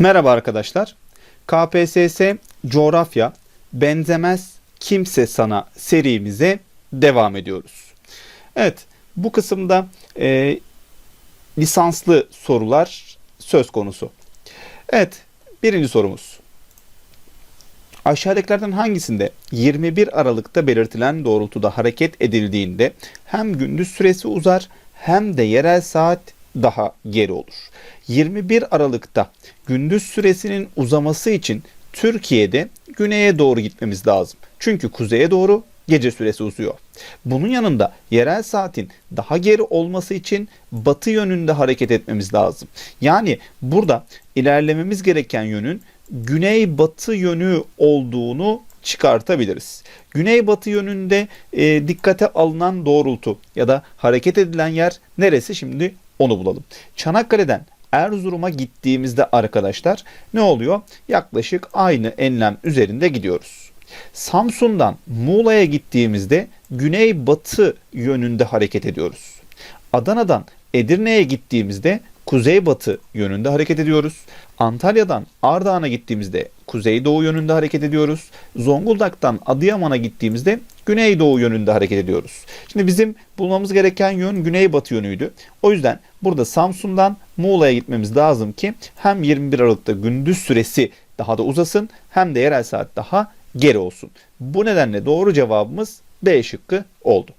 Merhaba arkadaşlar. KPSS Coğrafya Benzemez Kimse Sana serimize devam ediyoruz. Evet bu kısımda e, lisanslı sorular söz konusu. Evet birinci sorumuz. Aşağıdakilerden hangisinde 21 Aralık'ta belirtilen doğrultuda hareket edildiğinde hem gündüz süresi uzar hem de yerel saat daha geri olur. 21 Aralık'ta gündüz süresinin uzaması için Türkiye'de güneye doğru gitmemiz lazım. Çünkü kuzeye doğru gece süresi uzuyor. Bunun yanında yerel saatin daha geri olması için batı yönünde hareket etmemiz lazım. Yani burada ilerlememiz gereken yönün güney-batı yönü olduğunu çıkartabiliriz. Güney-batı yönünde e, dikkate alınan doğrultu ya da hareket edilen yer neresi şimdi onu bulalım. Çanakkale'den Erzurum'a gittiğimizde arkadaşlar ne oluyor? Yaklaşık aynı enlem üzerinde gidiyoruz. Samsun'dan Muğla'ya gittiğimizde güney-batı yönünde hareket ediyoruz. Adana'dan Edirne'ye gittiğimizde kuzey-batı yönünde hareket ediyoruz. Antalya'dan Ardahan'a gittiğimizde kuzey-doğu yönünde hareket ediyoruz. Zonguldak'tan Adıyaman'a gittiğimizde güneydoğu yönünde hareket ediyoruz. Şimdi bizim bulmamız gereken yön güneybatı yönüydü. O yüzden burada Samsun'dan Muğla'ya gitmemiz lazım ki hem 21 Aralık'ta gündüz süresi daha da uzasın hem de yerel saat daha geri olsun. Bu nedenle doğru cevabımız B şıkkı oldu.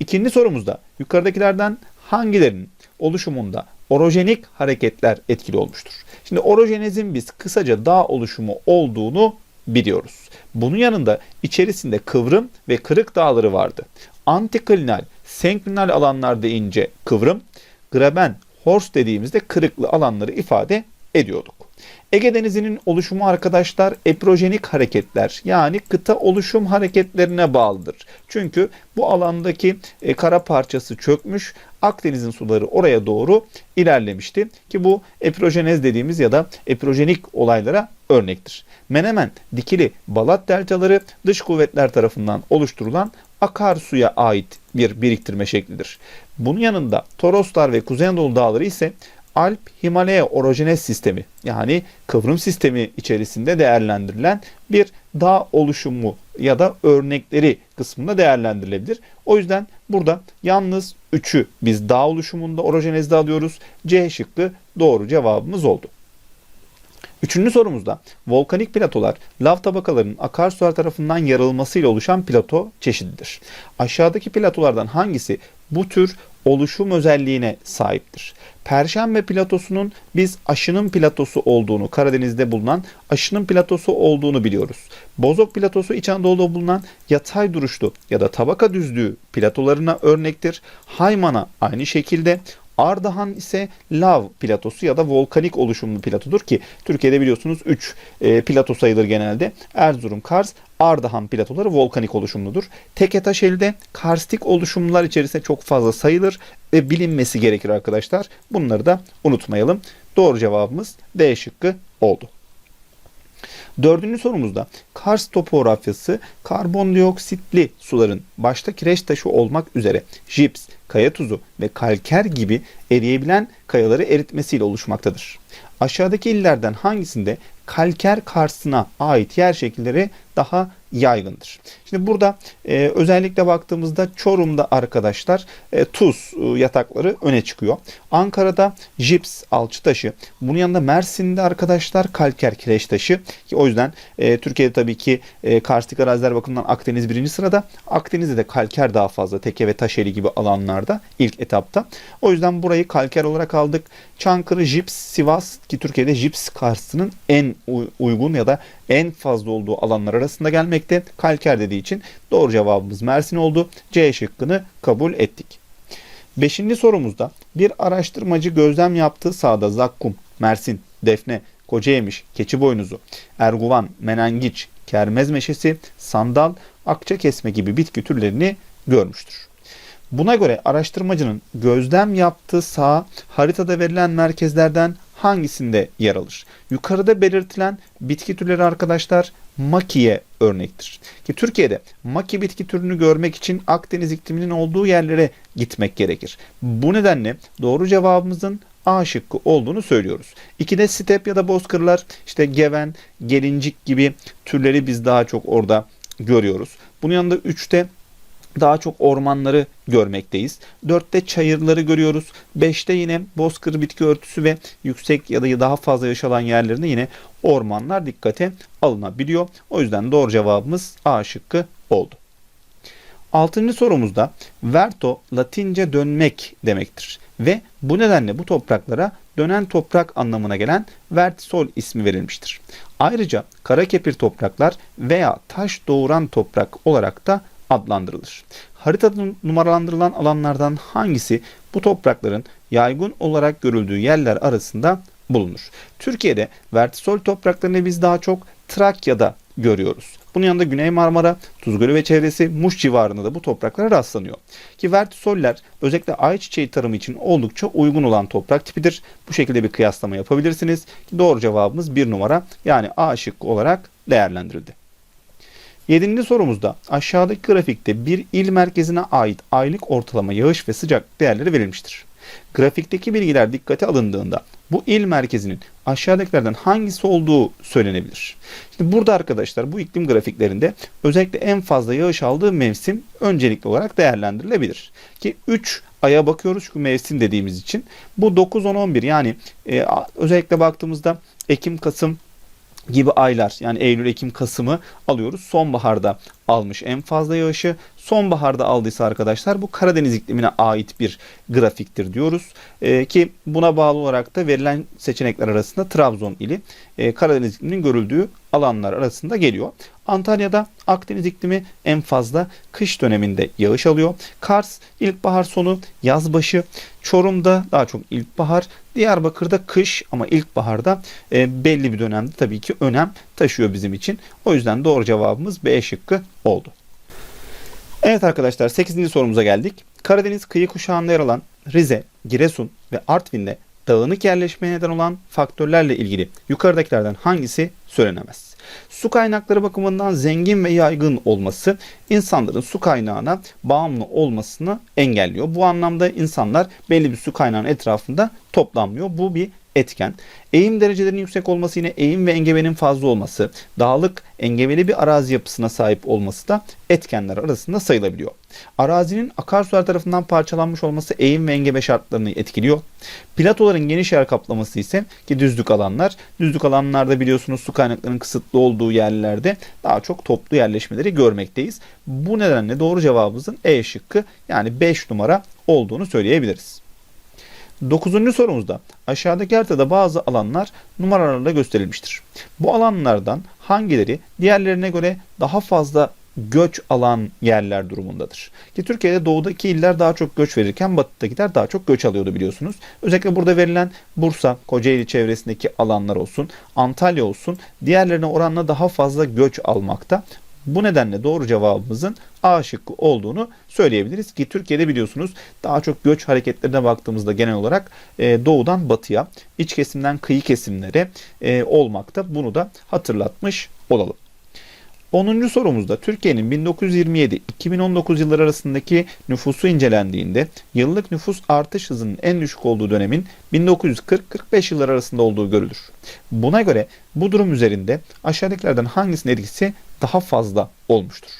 İkinci sorumuzda yukarıdakilerden hangilerinin oluşumunda orojenik hareketler etkili olmuştur? Şimdi orojenezin biz kısaca dağ oluşumu olduğunu biliyoruz. Bunun yanında içerisinde kıvrım ve kırık dağları vardı. Antiklinal, senklinal alanlarda ince kıvrım, graben, hors dediğimizde kırıklı alanları ifade ediyorduk. Ege Denizi'nin oluşumu arkadaşlar eprojenik hareketler yani kıta oluşum hareketlerine bağlıdır. Çünkü bu alandaki e, kara parçası çökmüş, Akdeniz'in suları oraya doğru ilerlemişti ki bu eprojenez dediğimiz ya da eprojenik olaylara örnektir. Menemen, Dikili, Balat deltaları dış kuvvetler tarafından oluşturulan akarsuya ait bir biriktirme şeklidir. Bunun yanında Toroslar ve Kuzey Anadolu dağları ise Alp Himalaya orojenez sistemi yani kıvrım sistemi içerisinde değerlendirilen bir dağ oluşumu ya da örnekleri kısmında değerlendirilebilir. O yüzden burada yalnız 3'ü biz dağ oluşumunda orojenezde alıyoruz. C şıkkı doğru cevabımız oldu. Üçüncü sorumuzda volkanik platolar lav tabakalarının akarsular tarafından yarılmasıyla oluşan plato çeşididir. Aşağıdaki platolardan hangisi bu tür oluşum özelliğine sahiptir? Perşembe platosunun biz aşının platosu olduğunu, Karadeniz'de bulunan aşının platosu olduğunu biliyoruz. Bozok platosu İç Anadolu'da bulunan yatay duruşlu ya da tabaka düzlüğü platolarına örnektir. Haymana aynı şekilde. Ardahan ise lav platosu ya da volkanik oluşumlu platodur ki Türkiye'de biliyorsunuz 3 e, plato sayılır genelde. Erzurum, Kars, Ardahan platoları volkanik oluşumludur. Teketaşeli'de karstik oluşumlar içerisinde çok fazla sayılır ve bilinmesi gerekir arkadaşlar. Bunları da unutmayalım. Doğru cevabımız D şıkkı oldu. Dördüncü sorumuzda Kars topografyası karbondioksitli suların başta kireç taşı olmak üzere jips, kaya tuzu ve kalker gibi eriyebilen kayaları eritmesiyle oluşmaktadır. Aşağıdaki illerden hangisinde kalker karsına ait yer şekilleri daha yaygındır. Şimdi burada e, özellikle baktığımızda Çorum'da arkadaşlar e, tuz e, yatakları öne çıkıyor. Ankara'da jips alçı taşı. Bunun yanında Mersin'de arkadaşlar kalker kireç taşı. Ki o yüzden e, Türkiye'de tabii ki e, karstik araziler bakımından Akdeniz birinci sırada. Akdeniz'de de kalker daha fazla. Teke ve Taşeli gibi alanlarda ilk etapta. O yüzden burayı kalker olarak aldık. Çankırı, Jips, Sivas ki Türkiye'de Jips karstının en uygun ya da en fazla olduğu alanlar arasında gelmekte. Kalker dediği için doğru cevabımız Mersin oldu. C şıkkını kabul ettik. Beşinci sorumuzda bir araştırmacı gözlem yaptığı sahada zakkum, Mersin, defne, kocayemiş, keçi boynuzu, erguvan, menengiç, kermez meşesi, sandal, akça kesme gibi bitki türlerini görmüştür. Buna göre araştırmacının gözlem yaptığı saha haritada verilen merkezlerden hangisinde yer alır? Yukarıda belirtilen bitki türleri arkadaşlar makiye örnektir. Ki Türkiye'de maki bitki türünü görmek için Akdeniz ikliminin olduğu yerlere gitmek gerekir. Bu nedenle doğru cevabımızın A şıkkı olduğunu söylüyoruz. İkide step ya da bozkırlar işte geven, gelincik gibi türleri biz daha çok orada görüyoruz. Bunun yanında 3'te daha çok ormanları görmekteyiz. 4'te çayırları görüyoruz. 5'te yine bozkır bitki örtüsü ve yüksek ya da daha fazla yaşanan yerlerinde yine ormanlar dikkate alınabiliyor. O yüzden doğru cevabımız A şıkkı oldu. Altıncı sorumuzda verto Latince dönmek demektir ve bu nedenle bu topraklara dönen toprak anlamına gelen vertisol ismi verilmiştir. Ayrıca kara kepir topraklar veya taş doğuran toprak olarak da adlandırılır. Haritada numaralandırılan alanlardan hangisi bu toprakların yaygın olarak görüldüğü yerler arasında bulunur? Türkiye'de vertisol topraklarını biz daha çok Trakya'da görüyoruz. Bunun yanında Güney Marmara, Tuzgölü ve çevresi Muş civarında da bu topraklara rastlanıyor. Ki vertisoller özellikle ayçiçeği tarımı için oldukça uygun olan toprak tipidir. Bu şekilde bir kıyaslama yapabilirsiniz. Doğru cevabımız bir numara yani A şıkkı olarak değerlendirildi. Yedinci sorumuzda aşağıdaki grafikte bir il merkezine ait aylık ortalama yağış ve sıcak değerleri verilmiştir. Grafikteki bilgiler dikkate alındığında bu il merkezinin aşağıdakilerden hangisi olduğu söylenebilir. Şimdi burada arkadaşlar bu iklim grafiklerinde özellikle en fazla yağış aldığı mevsim öncelikli olarak değerlendirilebilir. Ki 3 aya bakıyoruz şu mevsim dediğimiz için. Bu 9, 10, 11 yani e, özellikle baktığımızda Ekim, Kasım, gibi aylar yani Eylül, Ekim, Kasım'ı alıyoruz. Sonbaharda almış en fazla yağışı. Sonbaharda aldıysa arkadaşlar bu Karadeniz iklimine ait bir grafiktir diyoruz. Ee, ki buna bağlı olarak da verilen seçenekler arasında Trabzon ili e, Karadeniz ikliminin görüldüğü alanlar arasında geliyor. Antalya'da Akdeniz iklimi en fazla kış döneminde yağış alıyor. Kars ilkbahar sonu, yaz başı. Çorum'da daha çok ilkbahar. Diyarbakır'da kış ama ilkbaharda e, belli bir dönemde tabii ki önem taşıyor bizim için. O yüzden doğru cevabımız B şıkkı oldu. Evet arkadaşlar 8. sorumuza geldik. Karadeniz kıyı kuşağında yer alan Rize, Giresun ve Artvin'de dağınık yerleşmeye neden olan faktörlerle ilgili yukarıdakilerden hangisi söylenemez? Su kaynakları bakımından zengin ve yaygın olması insanların su kaynağına bağımlı olmasını engelliyor. Bu anlamda insanlar belli bir su kaynağının etrafında toplanmıyor. Bu bir etken. Eğim derecelerinin yüksek olması yine eğim ve engebenin fazla olması, dağlık, engebeli bir arazi yapısına sahip olması da etkenler arasında sayılabiliyor. Arazinin akarsular tarafından parçalanmış olması eğim ve engebe şartlarını etkiliyor. Platoların geniş yer kaplaması ise ki düzlük alanlar, düzlük alanlarda biliyorsunuz su kaynaklarının kısıtlı olduğu yerlerde daha çok toplu yerleşmeleri görmekteyiz. Bu nedenle doğru cevabımızın E şıkkı yani 5 numara olduğunu söyleyebiliriz. Dokuzuncu sorumuzda aşağıdaki haritada bazı alanlar numaralarla gösterilmiştir. Bu alanlardan hangileri diğerlerine göre daha fazla göç alan yerler durumundadır. Ki Türkiye'de doğudaki iller daha çok göç verirken batıdakiler daha çok göç alıyordu biliyorsunuz. Özellikle burada verilen Bursa, Kocaeli çevresindeki alanlar olsun, Antalya olsun diğerlerine oranla daha fazla göç almakta. Bu nedenle doğru cevabımızın A şıkkı olduğunu söyleyebiliriz ki Türkiye'de biliyorsunuz daha çok göç hareketlerine baktığımızda genel olarak e, doğudan batıya, iç kesimden kıyı kesimlere e, olmakta. Bunu da hatırlatmış olalım. 10. sorumuzda Türkiye'nin 1927-2019 yılları arasındaki nüfusu incelendiğinde yıllık nüfus artış hızının en düşük olduğu dönemin 1940-45 yıllar arasında olduğu görülür. Buna göre bu durum üzerinde aşağıdakilerden hangisinin etkisi daha fazla olmuştur?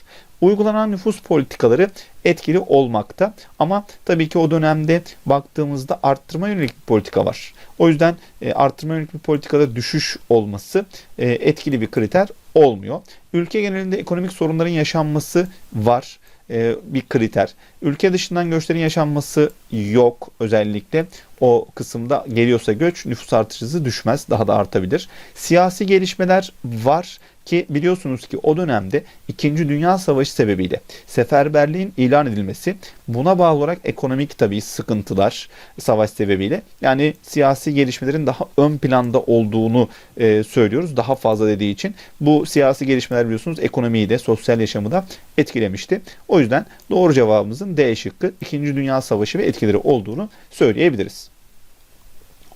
Uygulanan nüfus politikaları etkili olmakta ama tabii ki o dönemde baktığımızda arttırma yönelik bir politika var. O yüzden e, arttırma yönelik bir politikada düşüş olması e, etkili bir kriter olmuyor. Ülke genelinde ekonomik sorunların yaşanması var e, bir kriter. Ülke dışından göçlerin yaşanması yok özellikle. O kısımda geliyorsa göç nüfus artış hızı düşmez. Daha da artabilir. Siyasi gelişmeler var ki biliyorsunuz ki o dönemde 2. Dünya Savaşı sebebiyle seferberliğin ilan edilmesi buna bağlı olarak ekonomik tabii sıkıntılar savaş sebebiyle yani siyasi gelişmelerin daha ön planda olduğunu e, söylüyoruz. Daha fazla dediği için bu siyasi gelişmeler biliyorsunuz ekonomiyi de sosyal yaşamı da etkilemişti. O yüzden doğru cevabımızın D şıkkı 2. Dünya Savaşı ve etkileri olduğunu söyleyebiliriz.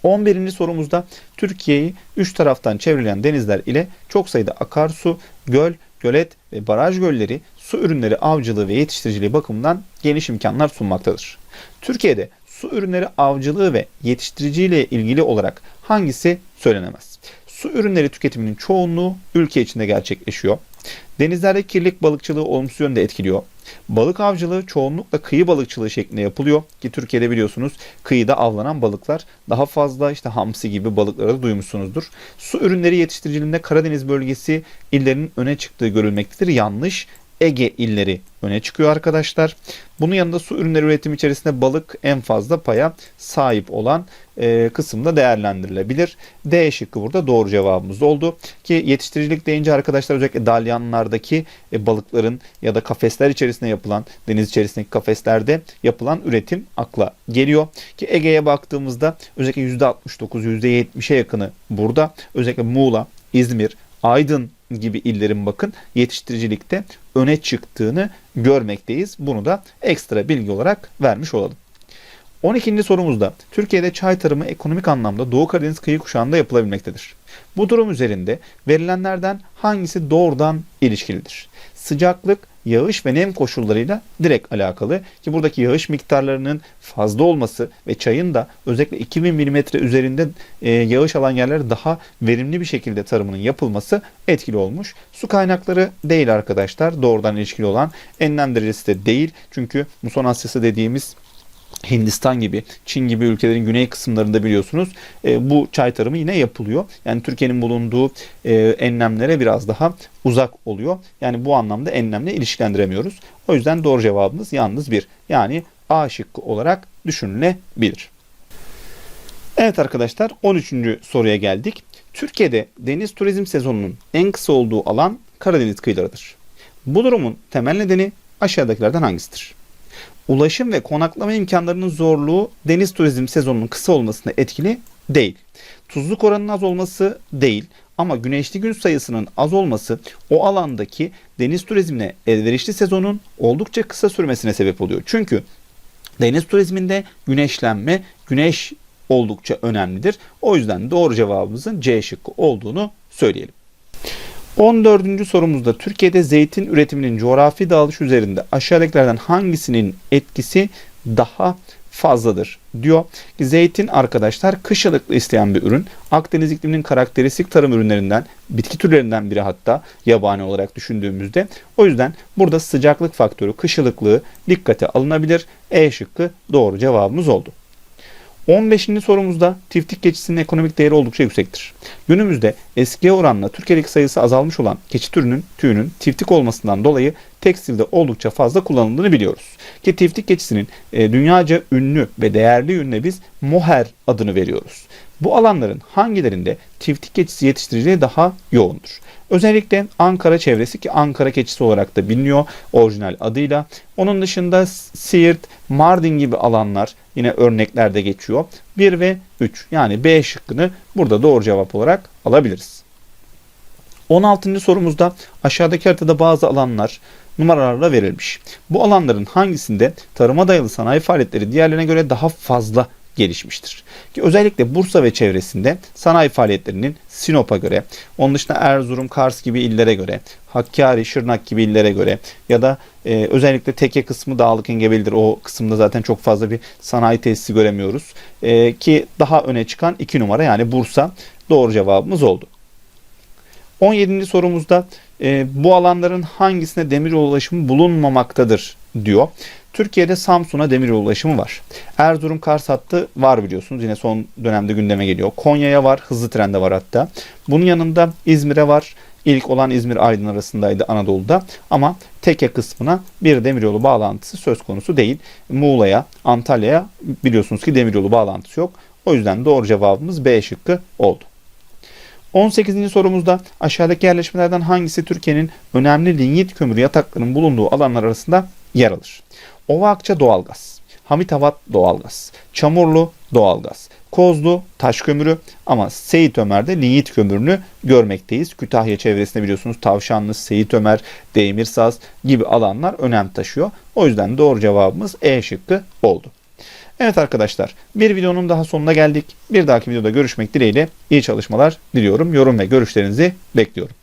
11. sorumuzda Türkiye'yi üç taraftan çevreleyen denizler ile çok sayıda akarsu, göl, gölet ve baraj gölleri su ürünleri avcılığı ve yetiştiriciliği bakımından geniş imkanlar sunmaktadır. Türkiye'de su ürünleri avcılığı ve yetiştiriciliği ile ilgili olarak hangisi söylenemez? Su ürünleri tüketiminin çoğunluğu ülke içinde gerçekleşiyor. Denizlerde kirlilik balıkçılığı olumsuz yönde etkiliyor. Balık avcılığı çoğunlukla kıyı balıkçılığı şeklinde yapılıyor ki Türkiye'de biliyorsunuz kıyıda avlanan balıklar daha fazla işte hamsi gibi balıkları da duymuşsunuzdur. Su ürünleri yetiştiriciliğinde Karadeniz bölgesi illerinin öne çıktığı görülmektedir. Yanlış. Ege illeri öne çıkıyor arkadaşlar. Bunun yanında su ürünleri üretimi içerisinde balık en fazla paya sahip olan e, kısımda değerlendirilebilir. D şıkkı burada doğru cevabımız oldu. Ki yetiştiricilik deyince arkadaşlar özellikle dalyanlardaki e, balıkların ya da kafesler içerisinde yapılan deniz içerisindeki kafeslerde yapılan üretim akla geliyor. Ki Ege'ye baktığımızda özellikle %69 %70'e yakını burada. Özellikle Muğla, İzmir, Aydın gibi illerin bakın yetiştiricilikte öne çıktığını görmekteyiz. Bunu da ekstra bilgi olarak vermiş olalım. 12. sorumuzda Türkiye'de çay tarımı ekonomik anlamda Doğu Karadeniz kıyı kuşağında yapılabilmektedir. Bu durum üzerinde verilenlerden hangisi doğrudan ilişkilidir? Sıcaklık, yağış ve nem koşullarıyla direkt alakalı ki buradaki yağış miktarlarının fazla olması ve çayın da özellikle 2000 mm üzerinde e, yağış alan yerlerde daha verimli bir şekilde tarımının yapılması etkili olmuş. Su kaynakları değil arkadaşlar doğrudan ilişkili olan enlem derecesi de değil çünkü muson Asyası dediğimiz Hindistan gibi, Çin gibi ülkelerin güney kısımlarında biliyorsunuz e, bu çay tarımı yine yapılıyor. Yani Türkiye'nin bulunduğu e, enlemlere biraz daha uzak oluyor. Yani bu anlamda enlemle ilişkilendiremiyoruz. O yüzden doğru cevabımız yalnız bir. Yani A şıkkı olarak düşünülebilir. Evet arkadaşlar 13. soruya geldik. Türkiye'de deniz turizm sezonunun en kısa olduğu alan Karadeniz kıyılarıdır. Bu durumun temel nedeni aşağıdakilerden hangisidir? Ulaşım ve konaklama imkanlarının zorluğu deniz turizm sezonunun kısa olmasına etkili değil. Tuzluk oranının az olması değil ama güneşli gün sayısının az olması o alandaki deniz turizmine elverişli sezonun oldukça kısa sürmesine sebep oluyor. Çünkü deniz turizminde güneşlenme, güneş oldukça önemlidir. O yüzden doğru cevabımızın C şıkkı olduğunu söyleyelim. 14. sorumuzda Türkiye'de zeytin üretiminin coğrafi dağılış üzerinde aşağıdakilerden hangisinin etkisi daha fazladır diyor. Zeytin arkadaşlar kış ılıklı isteyen bir ürün. Akdeniz ikliminin karakteristik tarım ürünlerinden, bitki türlerinden biri hatta yabani olarak düşündüğümüzde. O yüzden burada sıcaklık faktörü, kış ılıklığı dikkate alınabilir. E şıkkı doğru cevabımız oldu. 15. sorumuzda tiftik keçisinin ekonomik değeri oldukça yüksektir. Günümüzde eskiye oranla Türkiye'deki sayısı azalmış olan keçi türünün tüyünün tiftik olmasından dolayı tekstilde oldukça fazla kullanıldığını biliyoruz. Ki tiftik keçisinin e, dünyaca ünlü ve değerli ürüne biz moher adını veriyoruz. Bu alanların hangilerinde tiftik keçisi yetiştiriciliği daha yoğundur? Özellikle Ankara çevresi ki Ankara keçisi olarak da biliniyor orijinal adıyla. Onun dışında Siirt, Mardin gibi alanlar yine örneklerde geçiyor. 1 ve 3 yani B şıkkını burada doğru cevap olarak alabiliriz. 16. sorumuzda aşağıdaki haritada bazı alanlar numaralarla verilmiş. Bu alanların hangisinde tarıma dayalı sanayi faaliyetleri diğerlerine göre daha fazla gelişmiştir. Ki özellikle Bursa ve çevresinde sanayi faaliyetlerinin Sinop'a göre, onun dışında Erzurum, Kars gibi illere göre, Hakkari, Şırnak gibi illere göre ya da e, özellikle Teke kısmı Dağlık Engebeli'dir. O kısımda zaten çok fazla bir sanayi tesisi göremiyoruz. E, ki daha öne çıkan 2 numara yani Bursa doğru cevabımız oldu. 17. sorumuzda e, bu alanların hangisine demir ulaşımı bulunmamaktadır diyor. Türkiye'de Samsun'a demir ulaşımı var. Erzurum Kars hattı var biliyorsunuz. Yine son dönemde gündeme geliyor. Konya'ya var. Hızlı trende var hatta. Bunun yanında İzmir'e var. İlk olan İzmir Aydın arasındaydı Anadolu'da. Ama Teke kısmına bir demiryolu bağlantısı söz konusu değil. Muğla'ya, Antalya'ya biliyorsunuz ki demiryolu bağlantısı yok. O yüzden doğru cevabımız B şıkkı oldu. 18. sorumuzda aşağıdaki yerleşmelerden hangisi Türkiye'nin önemli linyit kömürü yataklarının bulunduğu alanlar arasında yer alır? Ova Akça doğalgaz, Hamitavat doğalgaz, Çamurlu doğalgaz, Kozlu taş kömürü ama Seyit Ömer'de linyit kömürünü görmekteyiz. Kütahya çevresinde biliyorsunuz Tavşanlı, Seyit Ömer, Demirsaz gibi alanlar önem taşıyor. O yüzden doğru cevabımız E şıkkı oldu. Evet arkadaşlar bir videonun daha sonuna geldik. Bir dahaki videoda görüşmek dileğiyle iyi çalışmalar diliyorum. Yorum ve görüşlerinizi bekliyorum.